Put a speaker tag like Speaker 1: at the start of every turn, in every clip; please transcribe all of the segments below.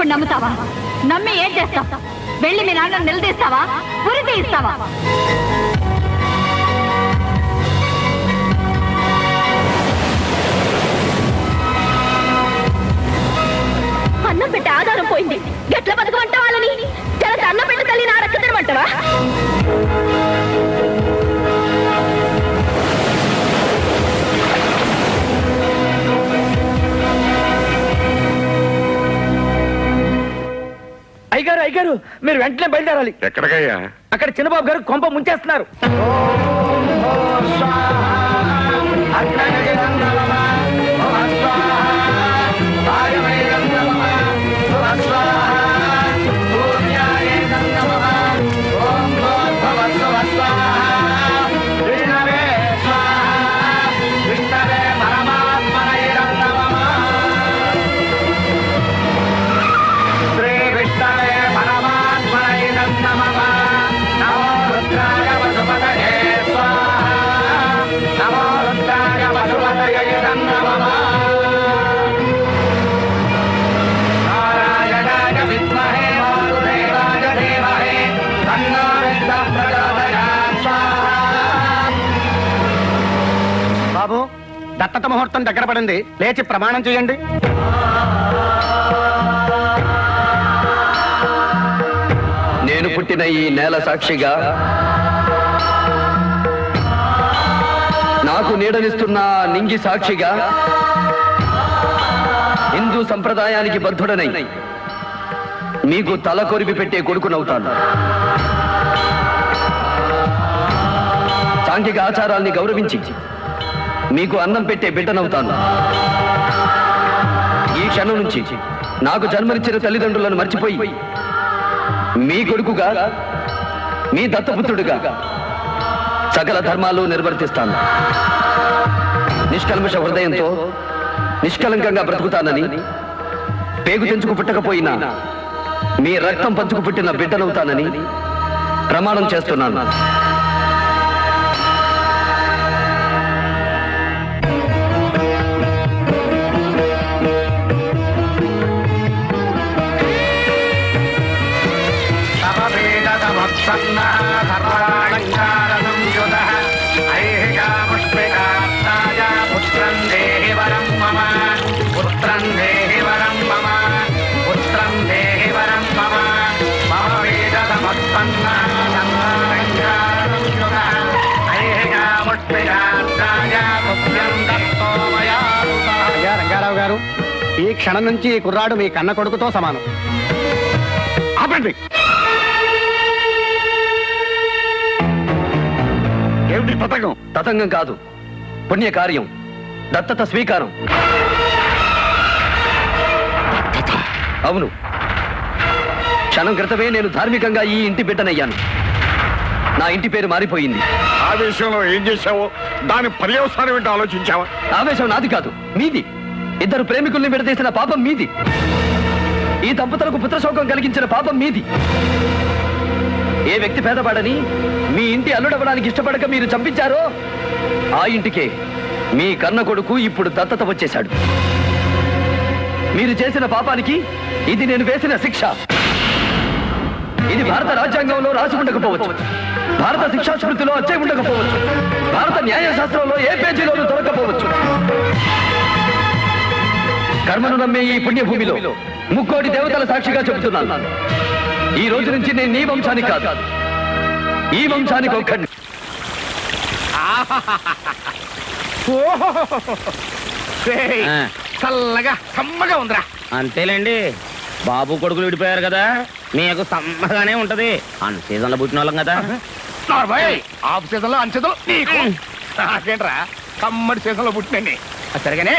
Speaker 1: ఇప్పుడు నమ్ముతావా? నమ్మి ఏం చేస్తావు? వెళ్ళి మీ నాన్న నిలదీస్తావా? ఉరి
Speaker 2: తీస్తావా?
Speaker 3: అయ్యగారు అయ్యగారు మీరు వెంటనే బయలుదేరాలి.
Speaker 4: ఎక్కడికయ్యా?
Speaker 3: అక్కడ చిన్నబాబు గారు కొంప ముంచేస్తున్నారు. దత్తత ముహూర్తం దగ్గర పడింది. లేచి ప్రమాణం చేయండి.
Speaker 5: నేను పుట్టిన ఈ నేల సాక్షిగా నాకు నీడనిస్తున్న నింగి సాక్షిగా హిందూ సంప్రదాయానికి బద్ధుడనై మీకు తల కొరిపి పెట్టే కొడుకునవుతాను. సాంఘిక ఆచారాల్ని గౌరవించి మీకు అన్నం పెట్టే బిడ్డనవుతాను. ఈ క్షణం నుంచి నాకు జన్మనిచ్చిన తల్లిదండ్రులను మర్చిపోయి మీ కొడుకుగా మీ దత్తపుత్రుడిగా సకల ధర్మాలు నిర్వర్తిస్తాను. నిష్కల్మష హృదయంతో నిష్కలంకంగా బ్రతుకుతానని పేగు తెంచుకు పుట్టకపోయినా మీ రక్తం పంచుకు పుట్టిన బిడ్డనవుతానని ప్రమాణం చేస్తున్నాను.
Speaker 3: ఈ క్షణం నుంచి ఈ కుర్రాడు మీ కన్న కొడుకుతో సమానం.
Speaker 4: ఆపండి. ఏమిటి పథకం
Speaker 5: తతంగం కాదు. పుణ్య కార్యం దత్తత స్వీకారం. అవును. క్షణం క్రితమే నేను ధార్మికంగా ఈ ఇంటి బిడ్డనయ్యాను. నా ఇంటి పేరు మారిపోయింది.
Speaker 4: ఆ విషయంలో ఏం చేశావో? దాని పర్యవసానం ఏంటో ఆలోచించావా?
Speaker 5: ఆవేశం నాది కాదు. మీది. ఇద్దరు ప్రేమికుల్ని విడదీసిన పాపం మీది. ఈ దంపతులకు పుత్రశోకం కలిగించిన పాపం మీది. ఏ వ్యక్తి పేదవాడని మీ ఇంటి అల్లుడవడానికి ఇష్టపడక మీరు చంపించారో ఆ ఇంటికే మీ కన్న కొడుకు ఇప్పుడు దత్తత వచ్చేశాడు. మీరు చేసిన పాపానికి ఇది నేను వేసిన శిక్ష. ఇది భారత రాజ్యాంగంలో రాసి ఉండకపోవచ్చు. భారత శిక్షా స్మృతిలో అచ్చే ఉండకపోవచ్చు. భారత న్యాయశాస్త్రంలో ఏ పేజీలోనూ దొరకపోవచ్చు. కర్మను నమ్మే ఈ పుణ్యభూమిలో ముక్కోటి దేవతల సాక్షిగా చెబుతున్నాను. ఈ రోజు నుంచి నేను నీ వంశానికి కాదు. ఈ వంశానికి ఒక్కడిని
Speaker 4: చల్లగా సమ్మగా ఉందిరా.
Speaker 6: అంతేలేండి. బాబు కొడుకులు విడిపోయారు కదా మీకు సమ్మగానే ఉంటది. అన్ సీజన్లో పుట్టిన వాళ్ళం కదా.
Speaker 4: నార్మల్ ఆఫ్ సీజన్లో అంచెదలు నీకు. నాకేంట్రా కమ్మడి సీజన్లో పుట్టినండి సరిగానే.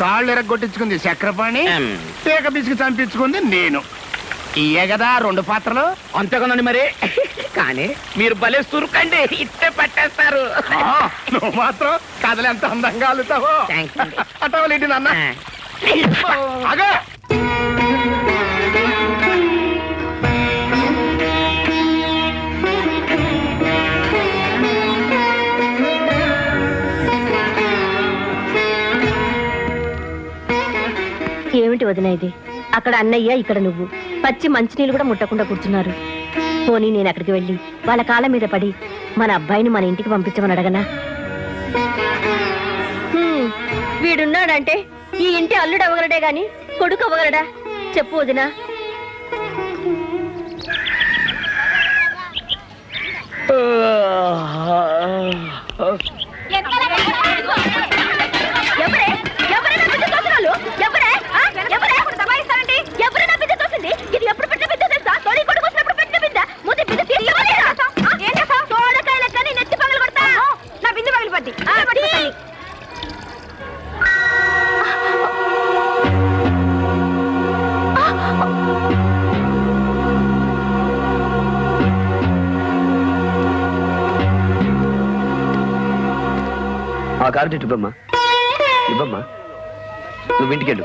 Speaker 3: కాళ్ళు ఎరగొట్టించుకుంది చక్రపాణి. పీక బిసికి చంపించుకుంది నేను. ఇయే కదా రెండు పాత్రలు.
Speaker 6: అంతేకనండి మరి. కానీ మీరు భలే సురుకండి ఇట్టే పట్టేస్తారు.
Speaker 3: నువ్వు మాత్రం కథలు ఎంత అందంగా అల్లుతావో. అటవలేంటి నాన్న. అగా
Speaker 2: వదిన ఇది అక్కడ అన్నయ్య ఇక్కడ నువ్వు. పచ్చి మంచినీళ్ళు కూడా ముట్టకుండా కూర్చున్నారు. పోనీ నేను అక్కడికి వెళ్ళి వాళ్ళ కాళ్ళ మీద పడి మన అబ్బాయిని మన ఇంటికి పంపించమని అడగనా? వీడున్నాడంటే ఈ ఇంటి అల్లుడు అవ్వగలడే గాని కొడుకు అవ్వగలడా చెప్పు వదినా. ఆ
Speaker 5: కార్డు ఇవ్వమ్మా. ఇవ్వమ్మా. నువ్వు ఇంటికెళ్ళు